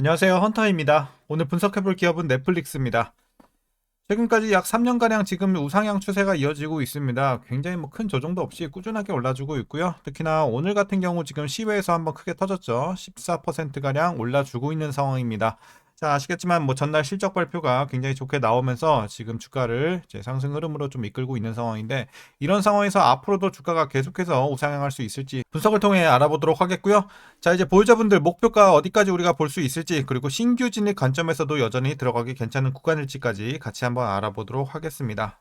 안녕하세요. 헌터입니다. 오늘 분석해볼 기업은 넷플릭스입니다. 최근까지 약 3년가량 지금 우상향 추세가 이어지고 있습니다. 굉장히 뭐 큰 조정도 없이 꾸준하게 올라주고 있고요. 특히나 오늘 같은 경우 지금 시외에서 한번 크게 터졌죠. 14%가량 올라주고 있는 상황입니다. 자, 아시겠지만 뭐 전날 실적 발표가 굉장히 좋게 나오면서 지금 주가를 이제 상승 흐름으로 좀 이끌고 있는 상황인데 이런 상황에서 앞으로도 주가가 계속해서 우상향할 수 있을지 분석을 통해 알아보도록 하겠고요. 자, 이제 보유자분들 목표가 어디까지 우리가 볼 수 있을지 그리고 신규 진입 관점에서도 여전히 들어가기 괜찮은 구간일지까지 같이 한번 알아보도록 하겠습니다.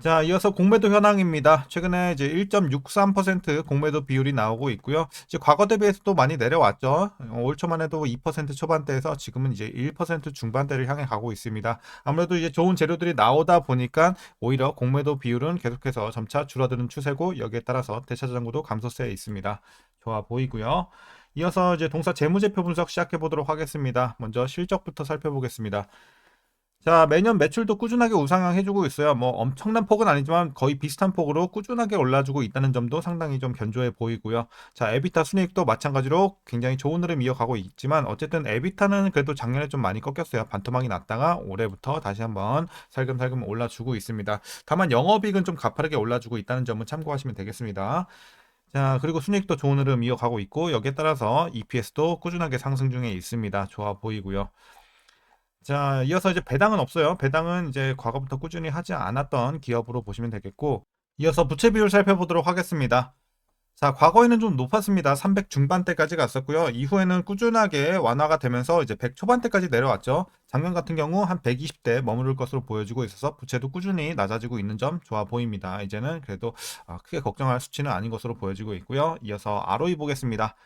자, 이어서 공매도 현황입니다. 최근에 이제 1.63% 공매도 비율이 나오고 있고요. 이제 과거 대비해서 또 많이 내려왔죠. 올 초만 해도 2% 초반대에서 지금은 이제 1% 중반대를 향해 가고 있습니다. 아무래도 이제 좋은 재료들이 나오다 보니까 오히려 공매도 비율은 계속해서 점차 줄어드는 추세고 여기에 따라서 대차저장고도 감소세에 있습니다. 좋아 보이고요. 이어서 이제 동사 재무제표 분석 시작해 보도록 하겠습니다. 먼저 실적부터 살펴보겠습니다. 자, 매년 매출도 꾸준하게 우상향 해주고 있어요. 뭐 엄청난 폭은 아니지만 거의 비슷한 폭으로 꾸준하게 올라주고 있다는 점도 상당히 좀 견조해 보이고요. 자, 에비타 순이익도 마찬가지로 굉장히 좋은 흐름 이어가고 있지만 어쨌든 에비타는 그래도 작년에 좀 많이 꺾였어요. 반토막이 났다가 올해부터 다시 한번 살금살금 올라주고 있습니다. 다만 영업이익은 좀 가파르게 올라주고 있다는 점은 참고하시면 되겠습니다. 자, 그리고 순이익도 좋은 흐름 이어가고 있고 여기에 따라서 EPS도 꾸준하게 상승 중에 있습니다. 좋아 보이고요. 자, 이어서 이제 배당은 없어요. 배당은 이제 과거부터 꾸준히 하지 않았던 기업으로 보시면 되겠고, 이어서 부채 비율 살펴보도록 하겠습니다. 자, 과거에는 좀 높았습니다. 300 중반대까지 갔었고요. 이후에는 꾸준하게 완화가 되면서 이제 100 초반대까지 내려왔죠. 작년 같은 경우 한 120대 머무를 것으로 보여지고 있어서 부채도 꾸준히 낮아지고 있는 점 좋아 보입니다. 이제는 그래도 아, 크게 걱정할 수치는 아닌 것으로 보여지고 있고요. 이어서 ROE 보겠습니다.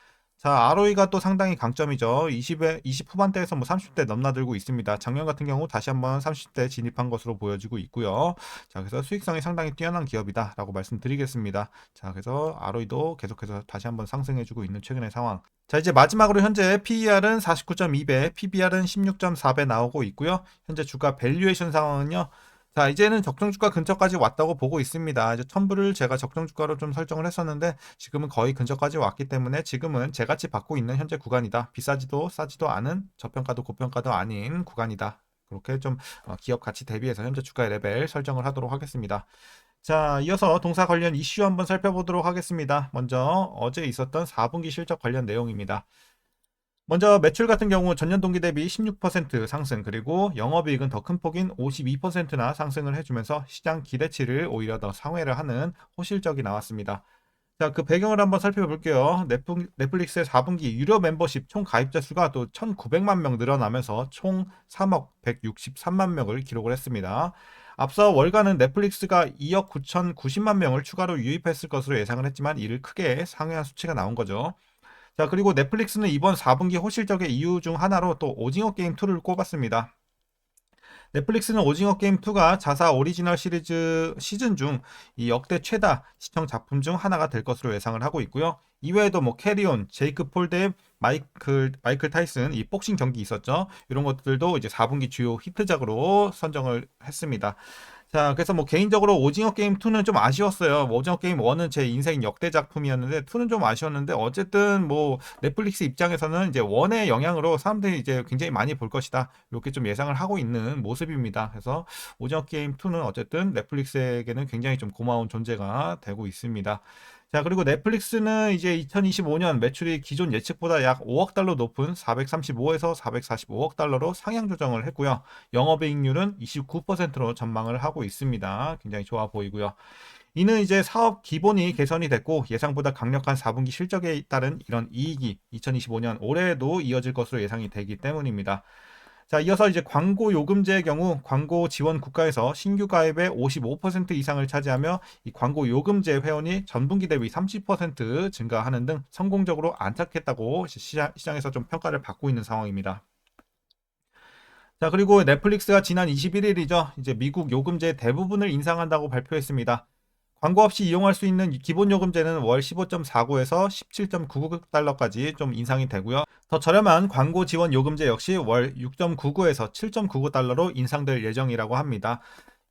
자, ROE가 또 상당히 강점이죠. 20에 20 후반대에서 뭐 30대 넘나들고 있습니다. 작년 같은 경우 다시 한번 30대 진입한 것으로 보여지고 있고요. 자, 그래서 수익성이 상당히 뛰어난 기업이다라고 말씀드리겠습니다. 자, 그래서 ROE도 계속해서 다시 한번 상승해주고 있는 최근의 상황. 자, 이제 마지막으로 현재 PER은 49.2배, PBR은 16.4배 나오고 있고요. 현재 주가 밸류에이션 상황은요. 자, 이제는 적정주가 근처까지 왔다고 보고 있습니다. 이제 첨부를 제가 적정주가로 좀 설정을 했었는데 지금은 거의 근처까지 왔기 때문에 지금은 제같이 받고 있는 현재 구간이다. 비싸지도 싸지도 않은 저평가도 고평가도 아닌 구간이다. 그렇게 좀 어, 기업 가치 대비해서 현재 주가의 레벨 설정을 하도록 하겠습니다. 자, 이어서 동사 관련 이슈 한번 살펴보도록 하겠습니다. 먼저 어제 있었던 4분기 실적 관련 내용입니다. 먼저 매출 같은 경우 전년 동기 대비 16% 상승 그리고 영업이익은 더 큰 폭인 52%나 상승을 해주면서 시장 기대치를 오히려 더 상회를 하는 호실적이 나왔습니다. 자, 그 배경을 한번 살펴볼게요. 넷플릭스의 4분기 유료 멤버십 총 가입자 수가 또 1,900만 명 늘어나면서 총 3억 163만 명을 기록을 했습니다. 앞서 월간은 넷플릭스가 2억 9,090만 명을 추가로 유입했을 것으로 예상을 했지만 이를 크게 상회한 수치가 나온 거죠. 자, 그리고 넷플릭스는 이번 4분기 호실적의 이유 중 하나로 또 오징어 게임 2를 꼽았습니다. 넷플릭스는 오징어 게임 2가 자사 오리지널 시리즈 시즌 중 이 역대 최다 시청 작품 중 하나가 될 것으로 예상을 하고 있고요. 이외에도 뭐 캐리온, 제이크 폴드, 마이클 마이클 타이슨 이 복싱 경기 있었죠. 이런 것들도 이제 4분기 주요 히트작으로 선정을 했습니다. 자, 그래서 뭐 개인적으로 오징어 게임 2는 좀 아쉬웠어요. 뭐 오징어 게임 1은 제 인생 역대 작품이었는데 2는 좀 아쉬웠는데 어쨌든 뭐 넷플릭스 입장에서는 이제 1의 영향으로 사람들이 이제 굉장히 많이 볼 것이다. 이렇게 좀 예상을 하고 있는 모습입니다. 그래서 오징어 게임 2는 어쨌든 넷플릭스에게는 굉장히 좀 고마운 존재가 되고 있습니다. 자, 그리고 넷플릭스는 이제 2025년 매출이 기존 예측보다 약 5억 달러 높은 435에서 445억 달러로 상향 조정을 했고요. 영업이익률은 29%로 전망을 하고 있습니다. 굉장히 좋아 보이고요. 이는 이제 사업 기본이 개선이 됐고 예상보다 강력한 4분기 실적에 따른 이런 이익이 2025년 올해에도 이어질 것으로 예상이 되기 때문입니다. 자, 이어서 이제 광고 요금제의 경우 광고 지원 국가에서 신규 가입의 55% 이상을 차지하며 이 광고 요금제 회원이 전분기 대비 30% 증가하는 등 성공적으로 안착했다고 시장에서 좀 평가를 받고 있는 상황입니다. 자, 그리고 넷플릭스가 지난 21일이죠. 이제 미국 요금제 대부분을 인상한다고 발표했습니다. 광고 없이 이용할 수 있는 기본 요금제는 월 15.49에서 17.99달러까지 좀 인상이 되고요. 더 저렴한 광고 지원 요금제 역시 월 6.99에서 7.99달러로 인상될 예정이라고 합니다.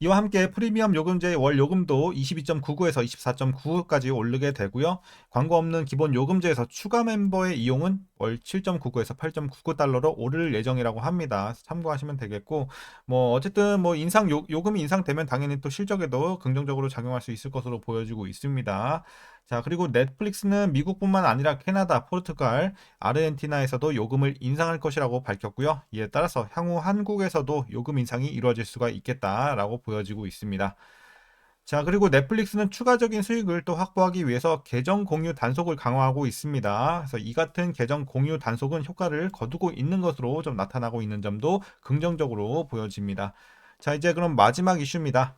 이와 함께 프리미엄 요금제 월 요금도 22.99에서 24.99까지 오르게 되고요. 광고 없는 기본 요금제에서 추가 멤버의 이용은 월 7.99에서 8.99달러로 오를 예정이라고 합니다. 참고하시면 되겠고 뭐 어쨌든 뭐 인상 요, 요금이 인상되면 당연히 또 실적에도 긍정적으로 작용할 수 있을 것으로 보여지고 있습니다. 자, 그리고 넷플릭스는 미국뿐만 아니라 캐나다, 포르투갈, 아르헨티나에서도 요금을 인상할 것이라고 밝혔고요. 이에 따라서 향후 한국에서도 요금 인상이 이루어질 수가 있겠다라고 보여지고 있습니다. 자, 그리고 넷플릭스는 추가적인 수익을 또 확보하기 위해서 계정 공유 단속을 강화하고 있습니다. 그래서 이 같은 계정 공유 단속은 효과를 거두고 있는 것으로 좀 나타나고 있는 점도 긍정적으로 보여집니다. 자, 이제 그럼 마지막 이슈입니다.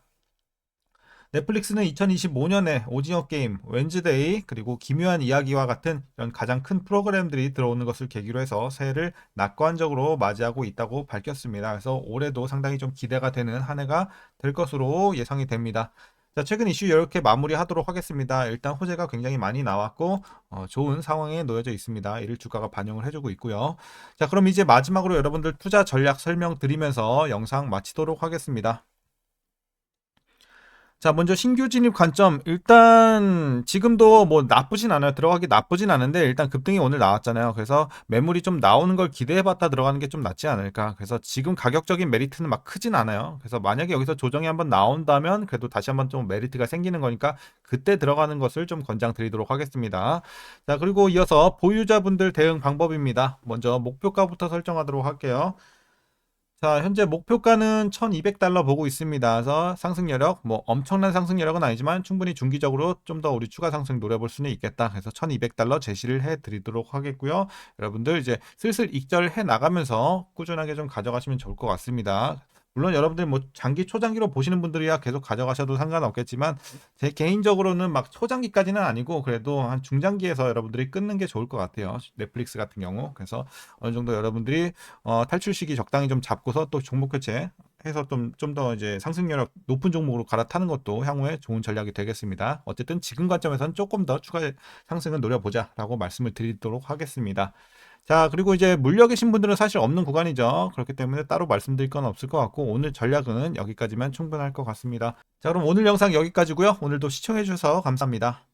넷플릭스는 2025년에 오징어 게임, 웬즈데이, 그리고 기묘한 이야기와 같은 이런 가장 큰 프로그램들이 들어오는 것을 계기로 해서 새해를 낙관적으로 맞이하고 있다고 밝혔습니다. 그래서 올해도 상당히 좀 기대가 되는 한 해가 될 것으로 예상이 됩니다. 자, 최근 이슈 이렇게 마무리하도록 하겠습니다. 일단 호재가 굉장히 많이 나왔고 어, 좋은 상황에 놓여져 있습니다. 이를 주가가 반영을 해주고 있고요. 자, 그럼 이제 마지막으로 여러분들 투자 전략 설명 드리면서 영상 마치도록 하겠습니다. 자, 먼저 신규 진입 관점. 일단 지금도 뭐 나쁘진 않아요. 들어가기 나쁘진 않은데 일단 급등이 오늘 나왔잖아요. 그래서 매물이 좀 나오는 걸 기대해봤다 들어가는 게 좀 낫지 않을까. 그래서 지금 가격적인 메리트는 막 크진 않아요. 그래서 만약에 여기서 조정이 한번 나온다면 그래도 다시 한번 좀 메리트가 생기는 거니까 그때 들어가는 것을 좀 권장드리도록 하겠습니다. 자, 그리고 이어서 보유자분들 대응 방법입니다. 먼저 목표가부터 설정하도록 할게요. 자, 현재 목표가는 1200달러 보고 있습니다. 그래서 상승 여력, 뭐 엄청난 상승 여력은 아니지만 충분히 중기적으로 좀 더 우리 추가 상승 노려볼 수는 있겠다. 그래서 1200달러 제시를 해 드리도록 하겠고요. 여러분들 이제 슬슬 익절해 나가면서 꾸준하게 좀 가져가시면 좋을 것 같습니다. 물론 여러분들 뭐 장기 초장기로 보시는 분들이야 계속 가져가셔도 상관없겠지만 제 개인적으로는 막 초장기까지는 아니고 그래도 한 중장기에서 여러분들이 끊는 게 좋을 것 같아요. 넷플릭스 같은 경우. 그래서 어느 정도 여러분들이 어, 탈출 시기 적당히 좀 잡고서 또 종목 교체 해서 좀 좀 더 이제 상승력 높은 종목으로 갈아타는 것도 향후에 좋은 전략이 되겠습니다. 어쨌든 지금 관점에서는 조금 더 추가 상승을 노려보자라고 말씀을 드리도록 하겠습니다. 자, 그리고 이제 물려 계신 분들은 사실 없는 구간이죠. 그렇기 때문에 따로 말씀드릴 건 없을 것 같고 오늘 전략은 여기까지만 충분할 것 같습니다. 자, 그럼 오늘 영상 여기까지고요. 오늘도 시청해 주셔서 감사합니다.